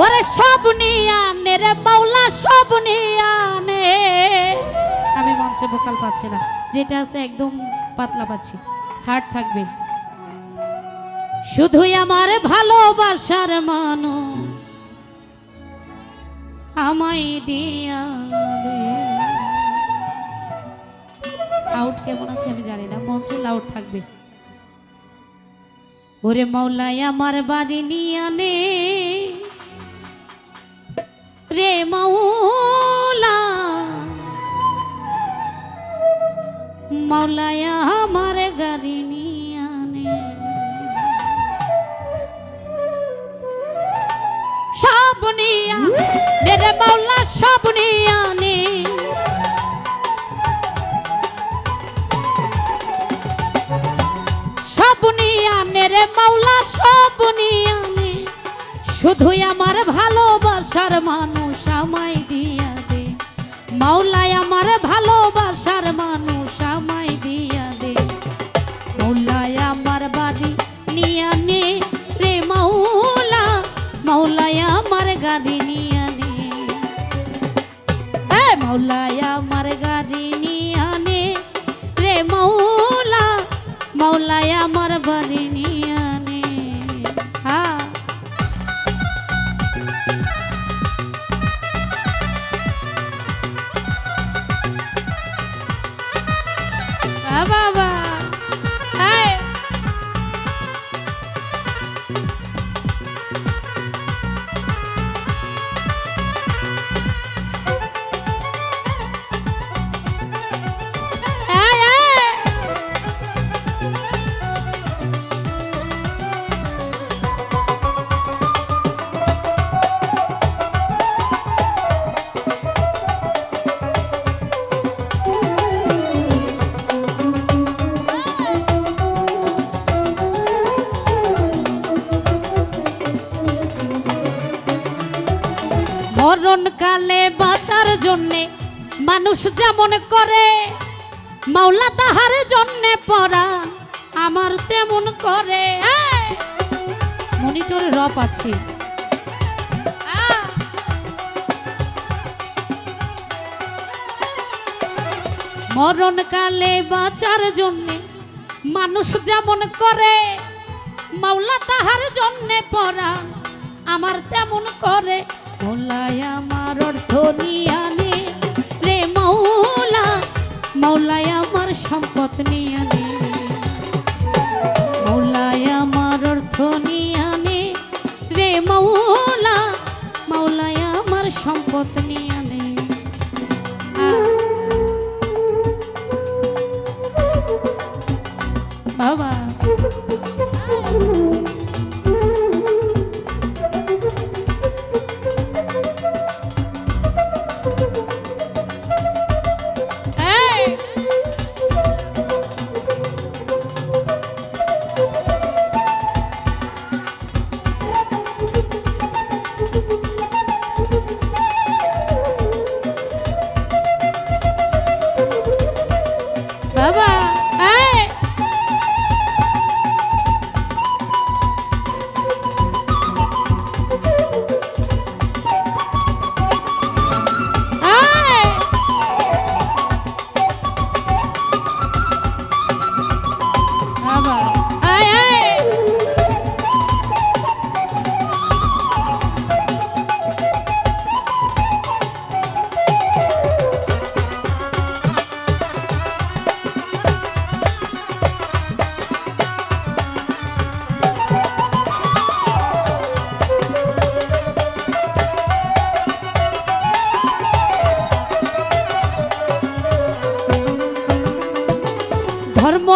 ওরে সব নিয়ানে রে মাওলা, সব নিয়ানে আমি মঞ্চে ভোকাল পাচ্ছি না, যেটা আছে একদম পাতলা পাচ্ছি হার্ট থাকবে। শুধুই আমার ভালোবাসার মানুষ, আমায় দিয়া আউট কেমন আছে আমি জানি না, মঞ্চে লাউড থাকবে। ওরে মাওলাই আমার বাড়ি নিয়ানে মাওলায়া আমার গাড়ি নিয়ানে সব নিয়া রে মাওলা সব নিয়ানে সব নিয়ানে রে মাওলা সব নিয়ানে শুধুই আমার ভালোবাসার মানুষ আমায় দিয়া দে। মাওলায় আমার ভালোবাসার মানুষ মাওলায় মরণকালে বাঁচার জন্যে মানুষ যেমন করে, মাওলা তাহার জন্যে পড়া আমার তেমন করে। মনিটরে রপ আছে! মরণকালে বাঁচার জন্যে মানুষ যেমন করে, মাওলা তাহার জন্যে পড়া আমার তেমন করে। মোলায় আমার সম্পদ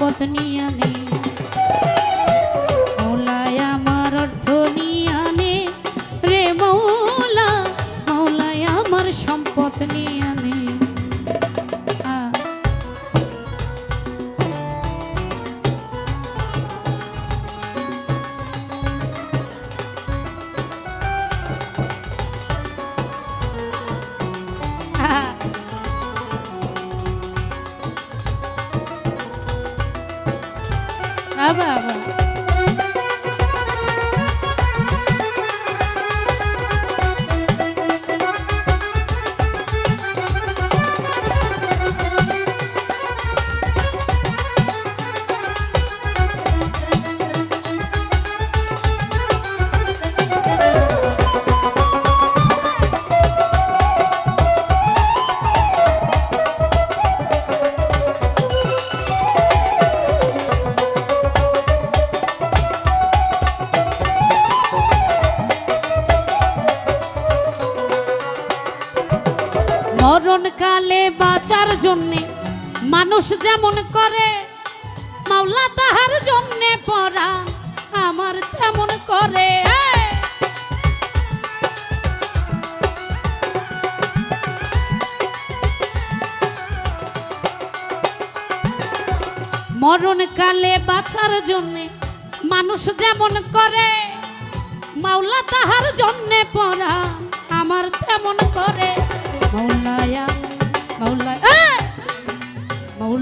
অর্থ নিয়ানে aber, aber. মানুষ যেমন করে, মাওলা তাহার জন্যে পড়া আমার তেমন করে মরণকালে বাঁচার জন্যে মানুষ যেমন করে, মাওলা তাহার জন্যে পড়া আমার তেমন করে এই!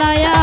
লায়া